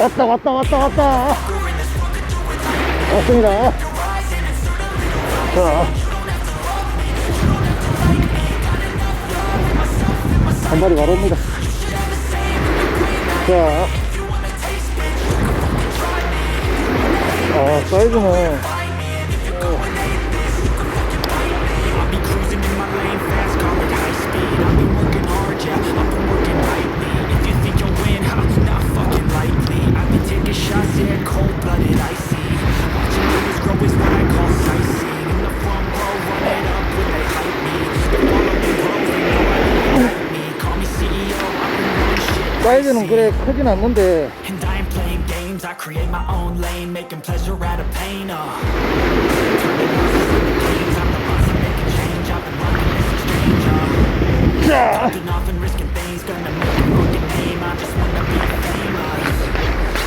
왔다 왔다 왔다 왔다 왔습니다 자. 한 마리 바로 옵니다 자. 아 사이즈는 사이즈는 그래 크진 않는데 And I ain't playing games, I create my own lane, making pleasure out of pain, uh. Turning losses into gains, I'm the boss, I'm making change, I've been rocking this exchange, uh. 자. Popping off and risking things, gonna make a fucking name, I just wanna be famous.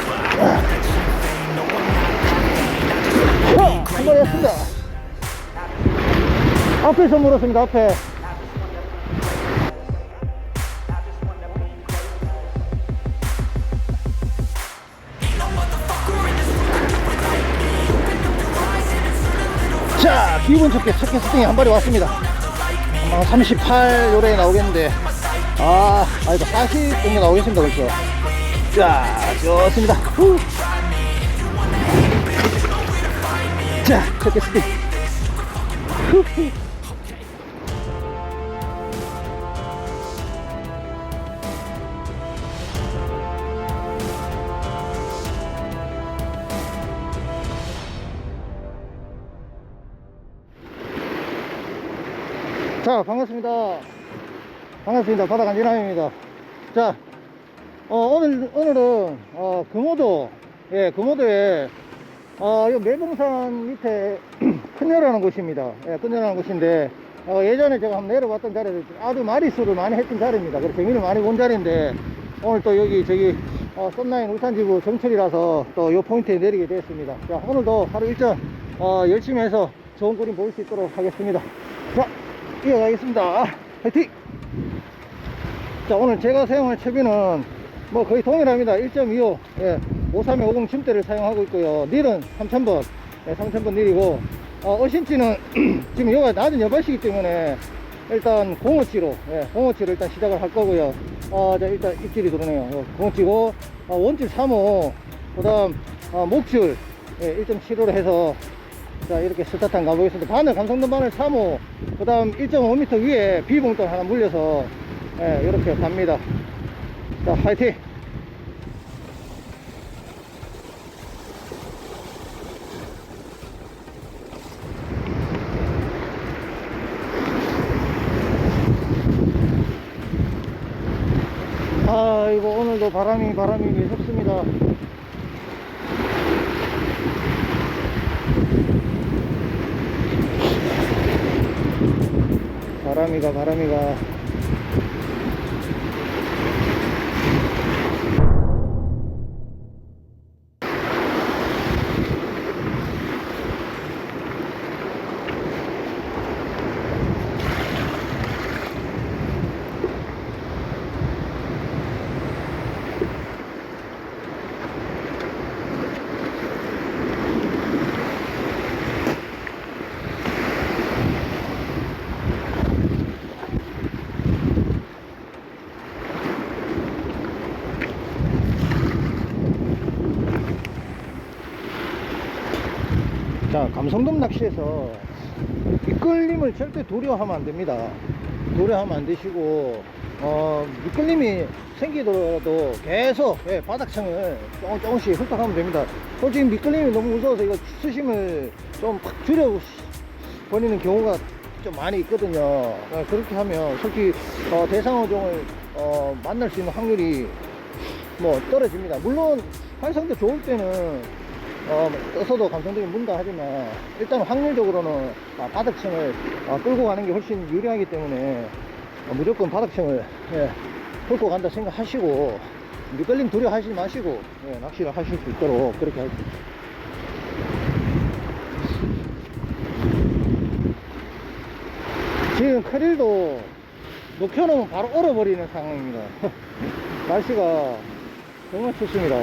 But I don't want that cheap fame, no, I'm not that vain, I just wanna 자, be 한 마리 왔습니다 greatness. 앞에서 물었습니다 앞에 기분 좋게 첫 캐스팅이 한 마리 왔습니다. 아마 38 요래 나오겠는데. 아 아이고 40 정도 나오겠습니다 벌써. 자 좋습니다. 후. 자첫 캐스팅 후후. 자 반갑습니다. 반갑습니다. 바다 간지남입니다. 자 어, 오늘 오늘은 어, 금오도 예 금오도에 어, 이 매봉산 밑에 큰여라는 곳입니다. 예 큰여라는 곳인데 어, 예전에 제가 한번 내려봤던 자리에서 아주 마리수를 많이 했던 자리입니다. 그래서 재미를 많이 본 자리인데 오늘 또 여기 저기 어, 썸라인 울산지구 정철이라서 또이 포인트에 내리게 되었습니다. 자 오늘도 하루 일정 어, 열심히 해서 좋은 그림 보일 수 있도록 하겠습니다. 자 이어가겠습니다. 화이팅! 자 오늘 제가 사용할 채비는 뭐 거의 동일합니다. 1.25 예, 5350 침대를 사용하고 있고요. 닐은 3000번. 예, 3000번 닐이고 어, 어신지는 지금 여기가 낮은 여발시기 때문에 일단 05치로 예, 05치로 일단 시작을 할 거고요. 어, 자 일단 입질이 들어오네요. 어, 05치고 어, 원줄 3호 그 다음 어, 목줄 예, 1.75로 해서 자 이렇게 한번 가보겠습니다. 바늘 감성도 바늘 3호 그 다음 1.5m 위에 비봉돌 하나 물려서 예, 이렇게 갑니다. 자 화이팅! 아이고 오늘도 바람이 바람이 무섭습니다 바람이가 바람이가 자 감성돔 낚시에서 미끌림을 절대 두려워하면 안 됩니다. 두려워하면 안 되시고 어 미끌림이 생기더라도 계속 예, 바닥층을 조금 조금씩 훑어가면 됩니다. 솔직히 미끌림이 너무 무서워서 이거 수심을 좀 팍 줄여 버리는 경우가 좀 많이 있거든요. 어, 그렇게 하면 솔직히 어, 대상어종을 어, 만날 수 있는 확률이 뭐 떨어집니다. 물론 활성도 좋을 때는 어, 떠서도 감성적인 문다 하지만 일단 확률적으로는 아, 바닥층을 아, 끌고 가는 게 훨씬 유리하기 때문에 어, 무조건 바닥층을 예, 끌고 간다 생각하시고 미끌림 두려워하지 마시고 예, 낚시를 하실 수 있도록 그렇게 하십시오. 지금 크릴도 녹여놓으면 바로 얼어버리는 상황입니다. 날씨가 정말 춥습니다.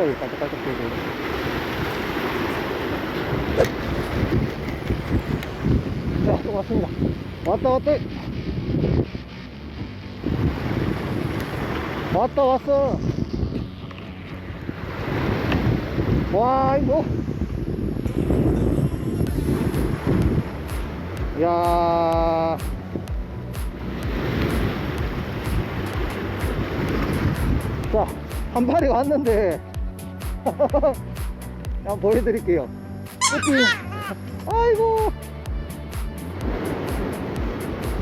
요걸 깔짝깔짝 들고. 자, 또 왔습니다. 왔다, 왔다. 왔다, 왔어. 와, 이거. 야. 자, 한 마리 왔는데. 한번 보여드릴게요. 아이고.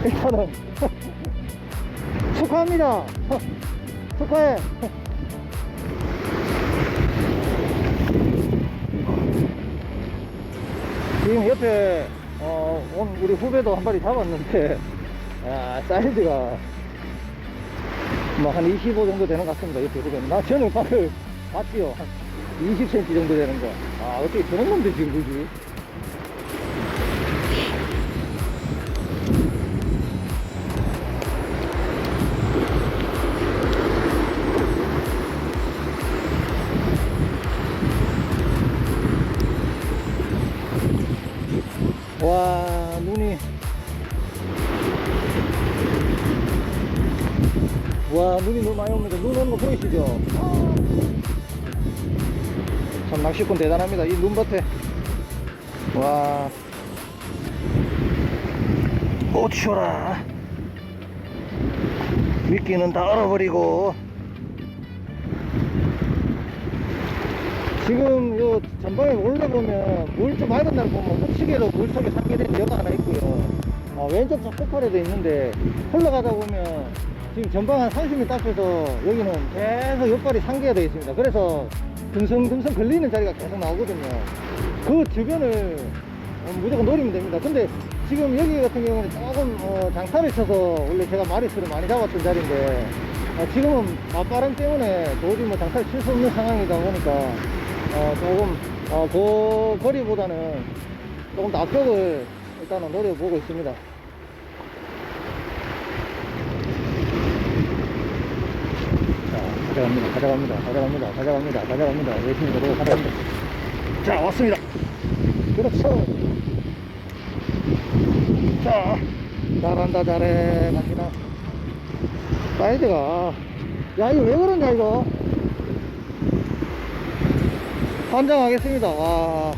일단은. 축하합니다. 축하해. 지금 옆에 어, 온 우리 후배도 한 마리 잡았는데 야, 사이즈가 뭐한25 정도 되는 것 같습니다. 옆에 후배는. 나 저는 발을 봤지요. 한 20cm 정도 되는 거. 아, 어떻게 저런 놈들 지금 그지? 와, 눈이. 와, 눈이 너무 많이 옵니다. 눈 오는 거 보이시죠? 참, 낚시꾼 대단합니다. 이 눈밭에. 와. 오, 추워라. 미끼는 다 얼어버리고. 지금 요 전방에 올라보면 물 좀 맑은 날 보면 우측에도 물 속에 상계된 데가 하나 있고요. 어, 왼쪽 저 끝판에도 있는데 흘러가다 보면 지금 전방 한 30m 앞에서 여기는 계속 옆발이 상계가 되어 있습니다. 그래서 듬성듬성 걸리는 자리가 계속 나오거든요. 그 주변을 어, 무조건 노리면 됩니다. 근데 지금 여기 같은 경우는 조금 어, 장타를 쳐서 원래 제가 마리수를 많이 잡았던 자리인데 어, 지금은 맞바람 때문에 도저히 뭐 장타를 칠 수 없는 상황이다 보니까 어, 조금 어, 그 거리보다는 조금 더 앞쪽을 일단은 노려보고 있습니다. 자, 가져갑니다. 가져갑니다. 가져갑니다. 가져갑니다. 가져갑니다. 열심히 노려 가져갑니다. 자, 왔습니다. 그렇죠. 자, 잘한다, 잘해. 갑니다. 사이즈가. 야, 이거 왜 그러냐, 이거? 환장하겠습니다. 와.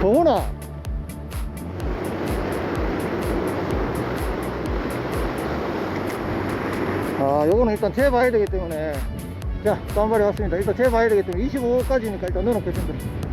더구나. 아, 요거는 일단 재봐야 되기 때문에. 자, 마리 왔습니다. 일단 재봐야 되기 때문에 25까지니까 일단 넣어놓겠습니다.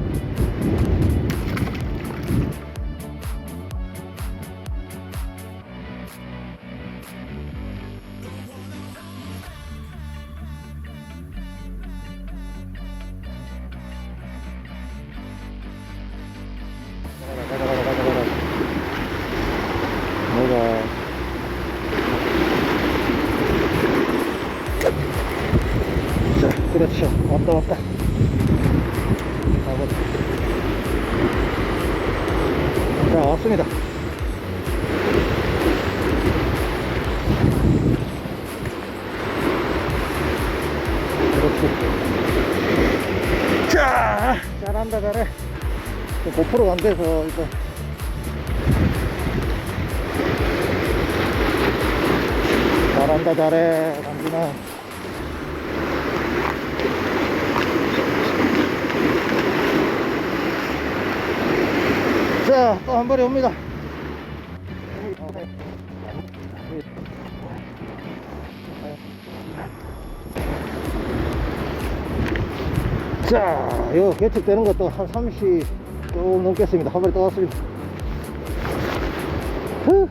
잘한다, 잘해. 고프로가 안 돼서 일단 잘한다 잘해 남진아. 자또 한 마리 옵니다 자, 이거 개측되는 것도 한 30 조금 넘겠습니다. 한 마리 또 왔습니다. 후.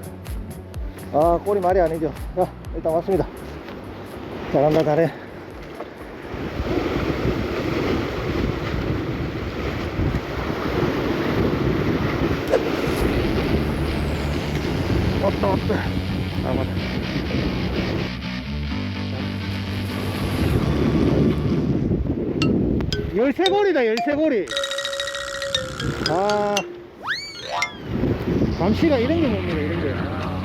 아, 꼬리 말이 아니죠. 자, 일단 왔습니다. 잘한다, 잘해. 왔다, 왔다. 아, 맞다. 열쇠고리다 열쇠고리. 아. 감시라 이런 게 뭡니다 이런 게. 아.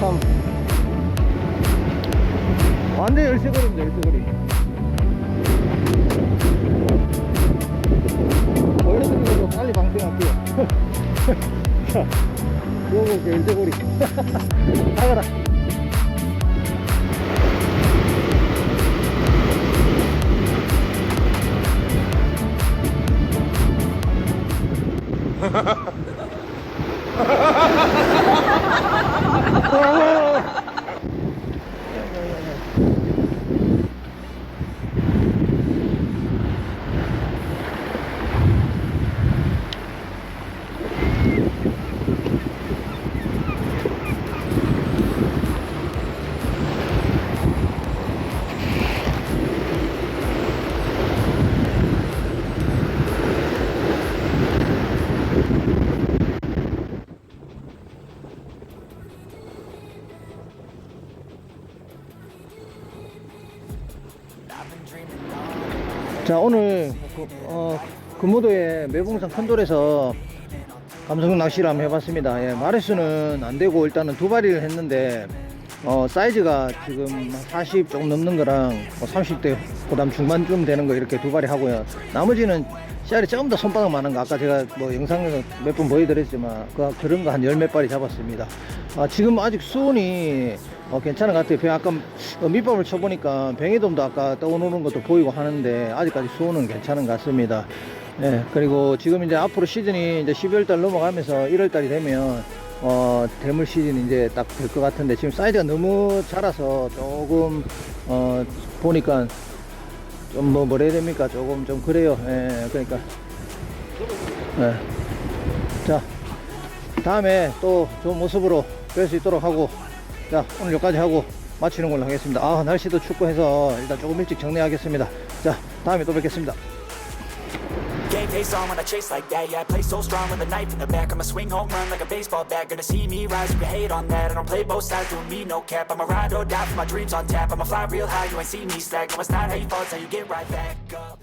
참. 완전 열쇠고리입니다 열쇠고리. 자 오늘 그, 어, 금호도의 매봉산 큰돌에서 감성 낚시를 한번 해봤습니다. 예, 마리수는 안 되고 일단은 두 마리를 했는데 어, 사이즈가 지금 40 조금 넘는 거랑 뭐 30대 그다음 중반쯤 되는 거 이렇게 두 마리 하고요. 나머지는 씨알이 조금 더 손바닥 많은 거 아까 제가 뭐 영상에서 몇 번 보여드렸지만 그, 그런 거 한 열몇 마리 잡았습니다. 아, 지금 아직 수온이 어, 괜찮은 것 같아요. 병 아까 어, 밑밥을 쳐보니까 뱅에돔도 아까 떠오르는 것도 보이고 하는데 아직까지 수온은 괜찮은 것 같습니다. 예, 그리고 지금 이제 앞으로 시즌이 이제 12월 달 넘어가면서 1월 달이 되면 어, 대물 시즌이 이제 딱 될 것 같은데 지금 사이즈가 너무 자라서 조금 어, 보니까 좀 뭐 뭐라 해야 됩니까? 조금 좀 그래요. 예, 그러니까 예. 자, 다음에 또 좋은 모습으로 뵐 수 있도록 하고 자 오늘 여기까지 하고 마치는 걸로 하겠습니다 아 날씨도 춥고 해서 일단 조금 일찍 정리하겠습니다 자 다음에 또 뵙겠습니다 Game face on when I chase like that. Yeah, I play so strong with a knife in the back. I'ma swing home run like a baseball bat. Gonna see me rise, you can hate on that. I don't play both sides, doing me no cap. I'ma ride or die for my dreams on tap. I'ma fly real high, you ain't see me slack. No, it's not how you fall, it's how you get right back up.